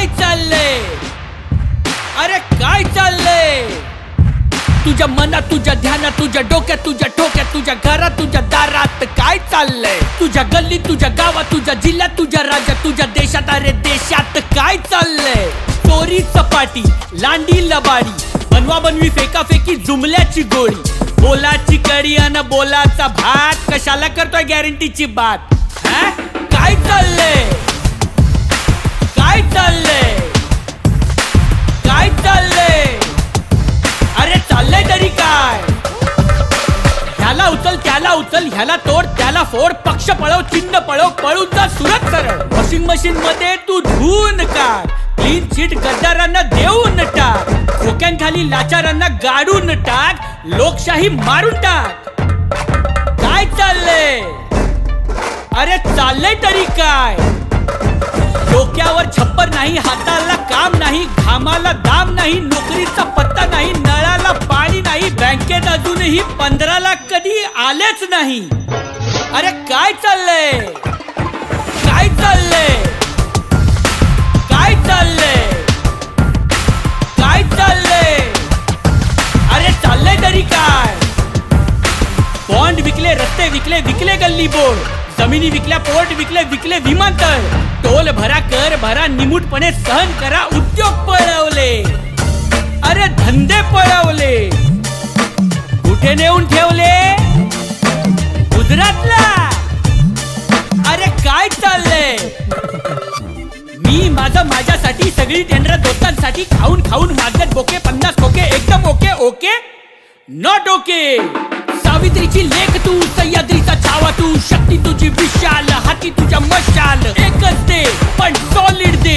काय चाललंय? अरे काय चाललंय? तुझ्या मनात तुझ्या ध्यानात तुझ्या डोक्यात तुझ्या ठोक्यात तुझ्या घरात तुझ्या दारात काय चाललंय? तुझ्या गल्लीत तुझ्या गावात तुझ्या जिल्ह्यात तुझ्या राज्यात तुझ्या देशात अरे देशात काय चाललंय? चोरी चपाटी लांडी लबाडी बनवा बनवी फेका फेकी जुमल्याची गोळी. बोलाची कडी अन बोलाचा भात. कशाला करतोय गॅरंटीची बात? काय चाललंय? चाललंय? काय चाललंय? अरे चाललंय तरी काय? ह्याला उचल त्याला उचल ह्याला तोड त्याला फोड पक्ष पळव चिन्ह पळव पळून जा सुरत सरळ. वॉशिंग मशीन मध्ये तू धुवून काढ क्लीन चिट गद्दारांना देऊन टाक. खोक्यांखाली लाचारांना गाडून टाक. लोकशाही मारून टाक. काय चाललंय? अरे चाललंय तरी काय? डोक्यावर छप्पर नाही हाताला काम नाही घामाला दाम नाही नोकरीचा पत्ता नाही नळाला पाणी नाही बँकेत अजूनही पंधरा लाख कधी आलेच नाही. अरे काय चाललंय? काय चाललंय? काय चाललंय? काय चाललंय? अरे चाललंय तरी काय? बॉन्ड विकले रस्ते विकले विकले गल्ली बोर्ड जमिनी विकल्या पोर्ट विकले विकले विमानतळ. टोल भरा निमूटपणे सहन करा. उद्योग पळवले. अरे धंदे पळवले. कुठे नेऊन ठेवले? गुजरातला. अरे काय चाललंय? मी माझं माझ्यासाठी सगळी टेंडर दोस्तांसाठी खाऊन खाऊन मागत बोके पन्नास खोके एकदम ओके ओके? नॉट ओके सावित्रीची लेख तू सह्याद्रीचा छावा तू शक्ती तुझी विशाल. बाकी तुझ्या मशाल. एकच दे पण सॉलिड दे.